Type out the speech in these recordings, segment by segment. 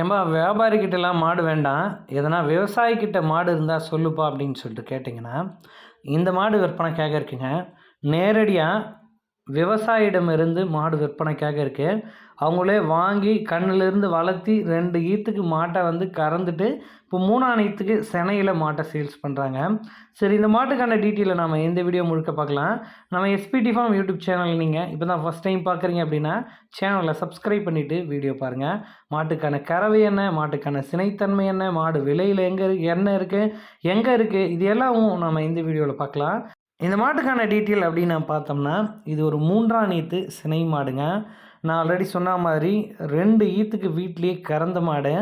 ஏம்பா வியாபாரிக்கிட்டலாம் மாடு வேண்டாம். எதனா விவசாயிக்கிட்ட மாடு இருந்தால் சொல்லுப்பா அப்படின்னு சொல்லிட்டு கேட்டிங்கன்னா இந்த மாடு விற்பனை கேட்க இருக்குங்க. நேரடியாக விவசாயிடமிருந்து மாடு விற்பனைக்காக இருக்குது அவங்களே வாங்கி கண்ணிலிருந்து வளர்த்தி ரெண்டு ஈத்துக்கு மாட்டை வந்து கறந்துட்டு இப்போ மூணாம் ஈத்துக்கு செனையில் மாட்டை சேல்ஸ் பண்ணுறாங்க சரி இந்த மாட்டுக்கான டீட்டெயிலை நம்ம இந்த வீடியோ முழுக்க பார்க்கலாம். நம்ம எஸ்பிடி ஃபார்ம் யூடியூப் சேனல் நீங்கள் இப்போ தான் ஃபஸ்ட் டைம் பார்க்குறீங்க அப்படின்னா சேனலை சப்ஸ்கிரைப் பண்ணிவிட்டு வீடியோ பாருங்கள் மாட்டுக்கான கறவை என்ன மாட்டுக்கான சினைத்தன்மை என்ன மாடு விலையில் எங்கே இருக்குது என்ன இருக்குது எங்கே இருக்குது இது எல்லாம் நம்ம இந்த வீடியோவில் பார்க்கலாம். இந்த மாட்டுக்கான டீட்டெயில் அப்படின்னு நான் பார்த்தோம்னா இது ஒரு மூன்றாம் ஈத்து சினை மாடுங்க. நான் ஆல்ரெடி சொன்ன மாதிரி ரெண்டு ஈத்துக்கு வீட்லேயே கறந்த மாடு.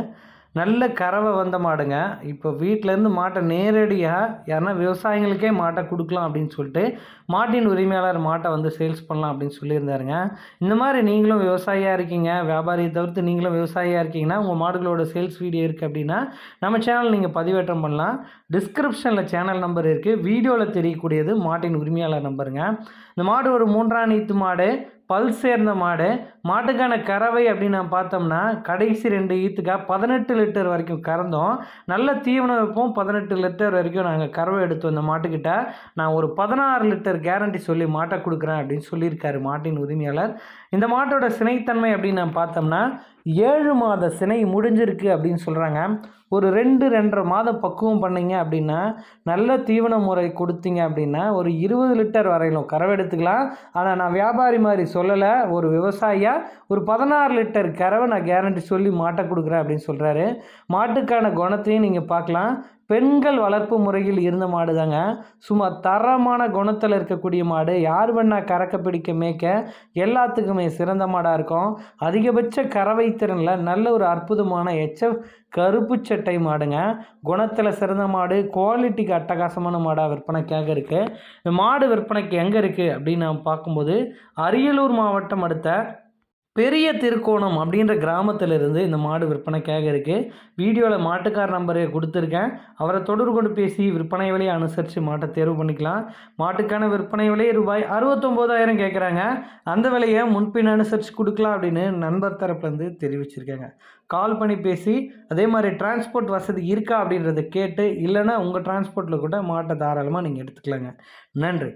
நல்ல கறவை வந்த மாடுங்க. இப்போ வீட்டிலேருந்து மாட்டை நேரடியாக யாருன்னா விவசாயிகளுக்கே மாட்டை கொடுக்கலாம் அப்படின்னு சொல்லிட்டு மாட்டின் உரிமையாளர் மாட்டை வந்து சேல்ஸ் பண்ணலாம் அப்படின்னு சொல்லியிருந்தாருங்க. இந்த மாதிரி நீங்களும் விவசாயியாக இருக்கீங்க. வியாபாரியை தவிர்த்து நீங்களும் விவசாயியாக இருக்கீங்கன்னா உங்கள் மாடுகளோட சேல்ஸ் வீடியோ இருக்குது அப்படின்னா நம்ம சேனல் நீங்கள் பதிவேற்றம் பண்ணலாம். டிஸ்கிரிப்ஷனில் சேனல் நம்பர் இருக்குது வீடியோவில் தெரியக்கூடியது மாட்டின் உரிமையாளர் நம்பருங்க இந்த மாடு ஒரு மூன்றாம் நீத்து மாடு. பல் சேர்ந்த மாடு மாட்டுக்கான கறவை அப்படின்னு நான் பார்த்தோம்னா கடைசி ரெண்டு ஈத்துக்காக பதினெட்டு லிட்டர் வரைக்கும் கறந்தோம். நல்ல தீவனம் வைப்போம். பதினெட்டு லிட்டர் வரைக்கும் நாங்கள் கறவை எடுத்து வந்த மாட்டுக்கிட்ட. நான் ஒரு பதினாறு லிட்டர் கேரண்டி சொல்லி மாட்டை கொடுக்குறேன் அப்படின்னு சொல்லியிருக்காரு மாட்டின் உரிமையாளர். இந்த மாட்டோட சினைத்தன்மை அப்படின்னு நான் பார்த்தோம்னா ஏழு மாத சினை முடிஞ்சிருக்கு அப்படின்னு சொல்கிறாங்க ஒரு ரெண்டு ரெண்டரை மாதம் பக்குவம் பண்ணிங்க அப்படின்னா நல்ல தீவன முறை கொடுத்தீங்க அப்படின்னா ஒரு இருபது லிட்டர் வரையிலும் கறவை எடுத்துக்கலாம். ஆனால் நான் வியாபாரி மாதிரி சொல்லலை. ஒரு விவசாயியாக ஒரு பதினாறு லிட்டர் கறவை நான் கேரண்டி சொல்லி மாட்டை கொடுக்குறேன் அப்படின்னு சொல்கிறாரு மாட்டுக்கான குணத்தையும் நீங்கள் பார்க்கலாம். பெண்கள் வளர்ப்பு முறையில் இருந்த மாடு தாங்க சும்மா தரமான குணத்தில் இருக்கக்கூடிய மாடு. யார் வேணா கறக்க பிடிக்க மேய்க்க எல்லாத்துக்குமே சிறந்த மாடாக இருக்கும். அதிகபட்ச கறவை திறனில் நல்ல ஒரு அற்புதமான எச்ச கருப்பு சட்டை மாடுங்க. குணத்தில் சிறந்த மாடு. குவாலிட்டிக்கு அட்டகாசமான மாடாக விற்பனைக்காக இருக்குது இந்த மாடு விற்பனைக்கு எங்கே இருக்குது அப்படின்னு நான் பார்க்கும்போது அரியலூர் மாவட்டம் அடுத்த பெரிய திருக்கோணம் அப்படின்ற கிராமத்திலிருந்து இந்த மாடு விற்பனைக்காக இருக்குது வீடியோவில் மாட்டுக்கார் நம்பரை கொடுத்துருக்கேன். அவரை தொடர்பு கொண்டு பேசி விற்பனை விலையை அனுசரித்து மாட்டை தேர்வு பண்ணிக்கலாம். மாட்டுக்கான விற்பனை விலை ரூபாய் அறுபத்தொம்போதாயிரம் கேட்குறாங்க அந்த விலையை முன்பின் அனுசரித்து கொடுக்கலாம் அப்படின்னு நண்பர் தரப்புலேருந்து தெரிவிச்சிருக்காங்க. கால் பண்ணி பேசி அதே மாதிரி டிரான்ஸ்போர்ட் வசதி இருக்கா அப்படின்றத கேட்டு இல்லைன்னா உங்கள் டிரான்ஸ்போர்ட்டில் கூட மாட்டை தாராளமாக நீங்கள் எடுத்துக்கலாங்க. நன்றி.